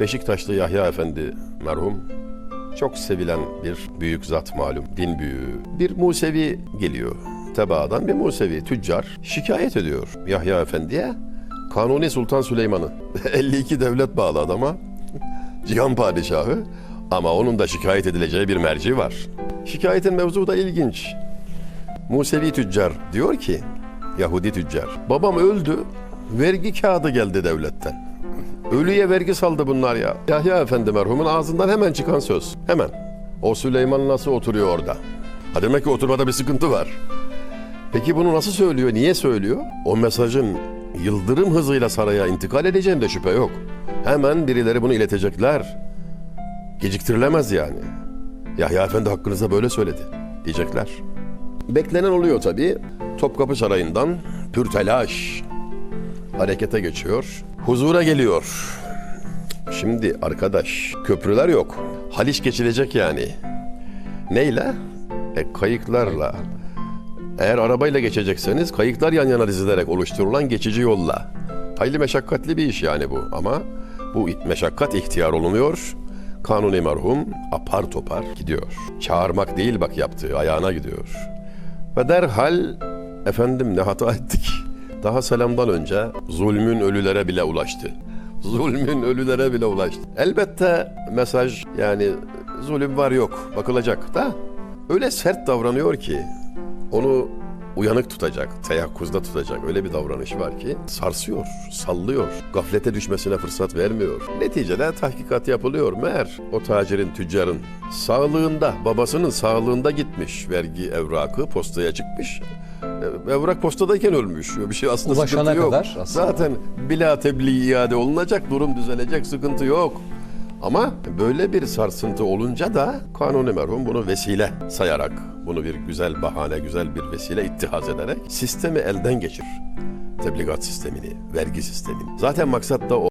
Beşiktaşlı Yahya Efendi merhum çok sevilen bir büyük zat malum, din büyüğü. Bir Musevi geliyor. Tebaadan bir Musevi, tüccar şikayet ediyor Yahya Efendi'ye. Kanuni Sultan Süleyman'ı. 52 devlet bağlı adama. Cihan Padişahı. Ama onun da şikayet edileceği bir merci var. Şikayetin mevzu da ilginç. Musevi tüccar diyor ki, Yahudi tüccar, babam öldü, vergi kağıdı geldi devletten. Ölüye vergi saldı bunlar ya. Yahya Efendi merhumun ağzından hemen çıkan söz. Hemen. O Süleyman nasıl oturuyor orada? Ha demek ki oturmada bir sıkıntı var. Peki bunu nasıl söylüyor? Niye söylüyor? O mesajın yıldırım hızıyla saraya intikal edeceğinde şüphe yok. Hemen birileri bunu iletecekler. Geciktirilemez yani. Yahya Efendi hakkınızda böyle söyledi diyecekler. Beklenen oluyor tabii. Topkapı Sarayı'ndan pürtelaş harekete geçiyor. Huzura geliyor. Şimdi arkadaş köprüler yok. Haliç geçilecek yani. Neyle? E, kayıklarla. Eğer arabayla geçecekseniz kayıklar yan yana dizilerek oluşturulan geçici yolla. Hayli meşakkatli bir iş yani bu ama bu meşakkat ihtiyar olunuyor. Kanuni merhum apar topar gidiyor. Çağırmak değil bak yaptığı ayağına gidiyor. Ve derhal efendim ne hata ettik. Daha selamdan önce zulmün ölülere bile ulaştı. Zulmün ölülere bile ulaştı. Elbette mesaj yani zulüm var yok bakılacak da öyle sert davranıyor ki onu uyanık tutacak, teyakkuzda tutacak öyle bir davranış var ki sarsıyor, sallıyor. Gaflete düşmesine fırsat vermiyor. Neticede tahkikat yapılıyor. Meğer o tacirin, tüccarın sağlığında, babasının sağlığında gitmiş vergi evrakı postaya çıkmış. E, Evrak postadayken ölmüş. Bir şey aslında Ulaşana sıkıntı yok. kadar aslında. Zaten bila tebliğ iade olunacak, durum düzelecek, sıkıntı yok. Ama böyle bir sarsıntı olunca da kanuni merhum bunu vesile sayarak, bunu bir güzel bahane, güzel bir vesile ittihaz ederek sistemi elden geçir. Tebligat sistemini, vergi sistemini. Zaten maksat da o.